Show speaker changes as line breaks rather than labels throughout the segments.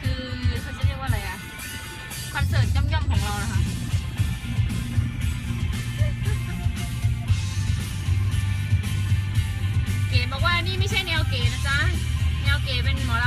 คือเขาจะเรียกว่าอะไรอะคอนเสิร์ตย่อมย่อมของเรานะคะเก๋บอกว่านี่ไม่ใช่แนวเก๋นะจ๊ะ แนวเก๋เป็นหมอล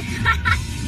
like